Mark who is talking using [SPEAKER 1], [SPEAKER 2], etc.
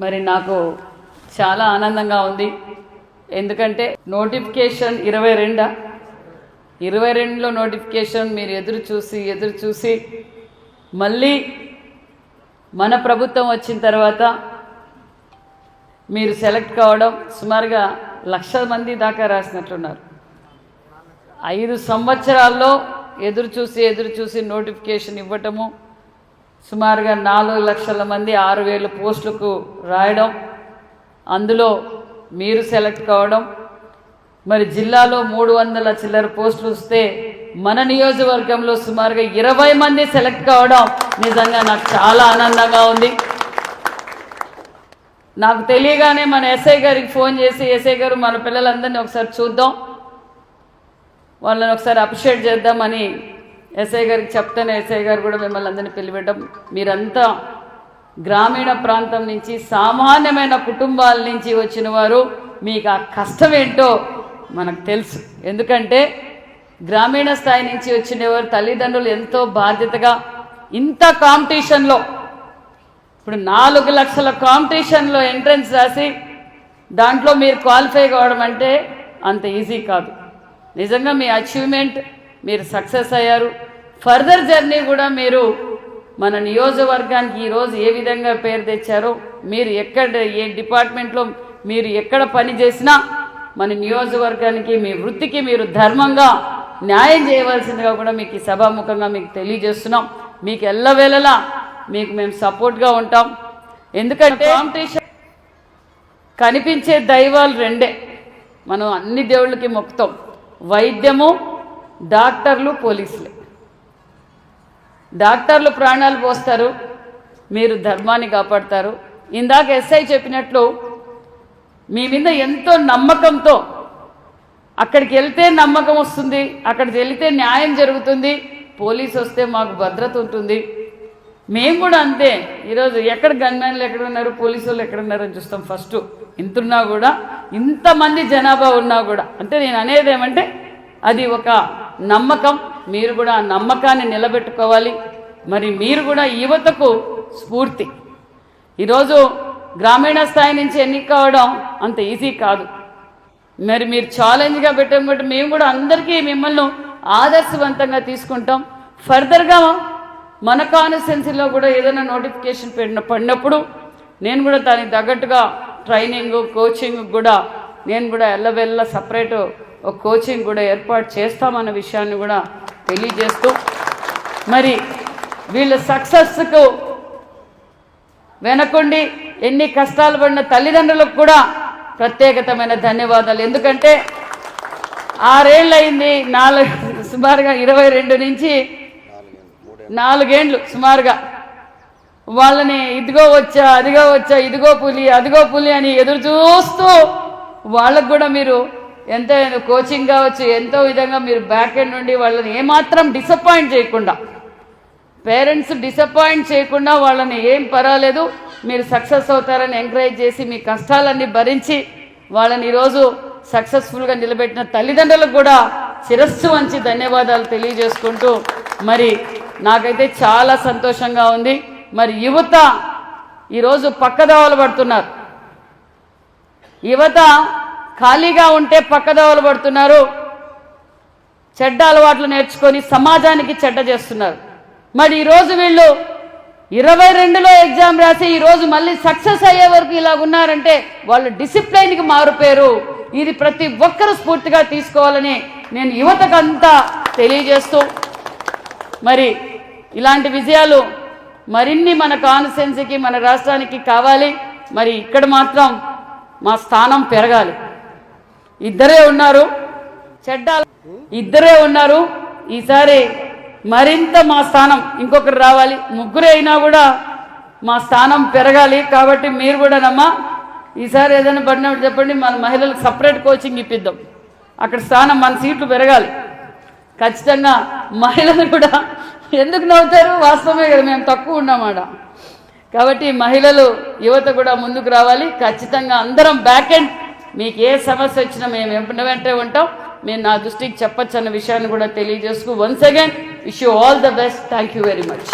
[SPEAKER 1] మరి నాకు చాలా ఆనందంగా ఉంది. ఎందుకంటే నోటిఫికేషన్ ఇరవై రెండా? ఇరవై రెండులో నోటిఫికేషన్ మీరు ఎదురు చూసి ఎదురు చూసి మళ్ళీ మన ప్రభుత్వం వచ్చిన తర్వాత మీరు సెలెక్ట్ కావడం సుమారుగా లక్ష మంది దాకా రాసినట్లున్నారు ఐదు సంవత్సరాల్లో ఎదురు చూసి ఎదురు చూసి నోటిఫికేషన్ ఇవ్వటము సుమారుగా నాలుగు లక్షల మంది ఆరు వేల పోస్టులకు రాయడం అందులో మీరు సెలెక్ట్ కావడం. మరి జిల్లాలో మూడు వందల చిల్లర పోస్టులు వస్తే మన నియోజకవర్గంలో సుమారుగా ఇరవై మంది సెలెక్ట్ కావడం నిజంగా నాకు చాలా ఆనందంగా ఉంది. నాకు తెలియగానే మన ఎస్ఐ గారికి ఫోన్ చేసి ఎస్ఐ గారు మన పిల్లలందరినీ ఒకసారి చూద్దాం. వాళ్ళని ఒకసారి అప్రిషియేట్ చేద్దామని ఎస్ఐ గారికి చెప్తాను ఎస్ఐ గారు కూడా మిమ్మల్ని అందరినీ పిలిపెట్టడం మీరంతా గ్రామీణ ప్రాంతం నుంచి సామాన్యమైన కుటుంబాల నుంచి వచ్చిన వారు మీకు ఆ కష్టం ఏంటో మనకు తెలుసు. ఎందుకంటే గ్రామీణ స్థాయి నుంచి వచ్చిన వారు తల్లిదండ్రులు ఎంతో బాధ్యతగా ఇంత కాంపిటీషన్లో ఇప్పుడు నాలుగు లక్షల కాంపిటీషన్లో ఎంట్రన్స్ రాసి దాంట్లో మీరు క్వాలిఫై కావడం అంటే అంత ఈజీ కాదు. నిజంగా మీ అచీవ్మెంట్ మీరు సక్సెస్ అయ్యారు. ఫర్దర్ జర్నీ కూడా మీరు మన నియోజకవర్గానికి ఈరోజు ఏ విధంగా పేరు తెచ్చారో మీరు ఎక్కడ ఏ డిపార్ట్మెంట్లో మీరు ఎక్కడ పని చేసినా మన నియోజకవర్గానికి మీ వృత్తికి మీరు ధర్మంగా న్యాయం చేయవలసిందిగా కూడా మీకు ఈ సభాముఖంగా మీకు తెలియజేస్తున్నాం. మీకు ఎల్లవేళలా మీకు మేము సపోర్ట్గా ఉంటాం. ఎందుకంటే కాంపిటీషన్ కనిపించే దైవాలు రెండే. మనం అన్ని దేవుళ్ళకి మొక్కుతాం. వైద్యము డాక్టర్లు పోలీసులే. డాక్టర్లు ప్రాణాలు పోస్తారు మీరు ధర్మాన్ని కాపాడతారు. ఇందాక ఎస్ఐ చెప్పినట్లు మీ మీద ఎంతో నమ్మకంతో అక్కడికి వెళ్తే నమ్మకం వస్తుంది అక్కడికి వెళ్తే న్యాయం జరుగుతుంది పోలీస్ వస్తే మాకు భద్రత ఉంటుంది. మేము కూడా అంతే. ఈరోజు ఎక్కడ గన్మెన్లు ఎక్కడ ఉన్నారు పోలీసు వాళ్ళు ఎక్కడ ఉన్నారని చూస్తాం ఫస్ట్. ఇంతున్నా కూడా ఇంతమంది జనాభా ఉన్నా కూడా. అంటే నేను అనేది ఏమంటే అది ఒక నమ్మకం మీరు కూడా ఆ నమ్మకాన్ని నిలబెట్టుకోవాలి. మరి మీరు కూడా యువతకు స్ఫూర్తి. ఈరోజు గ్రామీణ స్థాయి నుంచి ఎన్నిక కావడం అంత ఈజీ కాదు. మరి మీరు ఛాలెంజ్గా పెట్టడం మేము కూడా అందరికీ మిమ్మల్ని ఆదర్శవంతంగా తీసుకుంటాం. ఫర్దర్గా మన కాన్స్టిట్యున్సీలో కూడా ఏదైనా నోటిఫికేషన్ పెట్టిన పడినప్పుడు నేను కూడా దానికి తగ్గట్టుగా ట్రైనింగ్ కోచింగ్ కూడా నేను కూడా ఎల్లవెల్ల సపరేట్ ఒక కోచింగ్ కూడా ఏర్పాటు చేస్తామన్న విషయాన్ని కూడా తెలియజేస్తూ మరి వీళ్ళ సక్సెస్కు వెనకుండి ఎన్ని కష్టాలు పడిన తల్లిదండ్రులకు కూడా ప్రత్యేకతమైన ధన్యవాదాలు. ఎందుకంటే ఆరేళ్ళయింది నాలుగు సుమారుగా ఇరవై రెండు నుంచి నాలుగేండ్లు సుమారుగా. వాళ్ళని ఇదిగో వచ్చా అదిగో వచ్చా ఇదిగో పులి అదిగో పులి అని ఎదురు చూస్తూ వాళ్ళకు కూడా మీరు ఎంత కోచింగ్ కావచ్చు ఎంతో విధంగా మీరు బ్యాక్ ఎండ్ నుండి వాళ్ళని ఏమాత్రం డిసప్పాయింట్ చేయకుండా పేరెంట్స్ డిసప్పాయింట్ చేయకుండా వాళ్ళని ఏం పర్వాలేదు మీరు సక్సెస్ అవుతారని ఎంకరేజ్ చేసి మీ కష్టాలన్నీ భరించి వాళ్ళని ఈరోజు సక్సెస్ఫుల్గా నిలబెట్టిన తల్లిదండ్రులకు కూడా శిరస్సు వంచి ధన్యవాదాలు తెలియజేసుకుంటూ మరి నాకైతే చాలా సంతోషంగా ఉంది. మరి యువత ఈరోజు పక్కదోవలు పడుతున్నారు. యువత ఖాళీగా ఉంటే పక్కదోవలు పడుతున్నారు. చెడ్డ అలవాట్లు నేర్చుకొని సమాజానికి చెడ్డ చేస్తున్నారు. మరి ఈరోజు వీళ్ళు ఇరవై రెండులో ఎగ్జామ్ రాసి ఈరోజు మళ్ళీ సక్సెస్ అయ్యే వరకు ఇలా ఉన్నారంటే వాళ్ళు డిసిప్లైన్కి మారిపోయారు ఇది ప్రతి ఒక్కరూ స్ఫూర్తిగా తీసుకోవాలని నేను యువతకంతా తెలియజేస్తూ మరి ఇలాంటి విజయాలు మరిన్ని మన కాన్స్టిట్యున్సీకి మన రాష్ట్రానికి కావాలి. మరి ఇక్కడ మాత్రం మా స్థానం పెరగాలి. ఇద్దరే ఉన్నారు. చెడ్డ ఇద్దరే ఉన్నారు. ఈసారి మరింత మా స్థానం ఇంకొకరు రావాలి. ముగ్గురే అయినా కూడా మా స్థానం పెరగాలి కాబట్టి మీరు కూడా నమ్మా. ఈసారి ఏదైనా పడినప్పుడు చెప్పండి మన మహిళలకు సపరేట్ కోచింగ్ ఇప్పిద్దాం. అక్కడ స్థానం మన సీట్లు పెరగాలి. ఖచ్చితంగా మహిళలు కూడా ఎందుకు నవ్వుతారు? వాస్తవమే కదా మేము తక్కువ ఉన్నామాట కాబట్టి మహిళలు యువత కూడా ముందుకు రావాలి. ఖచ్చితంగా అందరం బ్యాక్ ఎండ్ మీకు ఏ సమస్య వచ్చినా మేము వెంట వెంటే ఉంటాం. మేము నా దృష్టికి చెప్పచ్చు అన్న విషయాన్ని కూడా తెలియజేసుకు. Once again wish you all the best thank you very much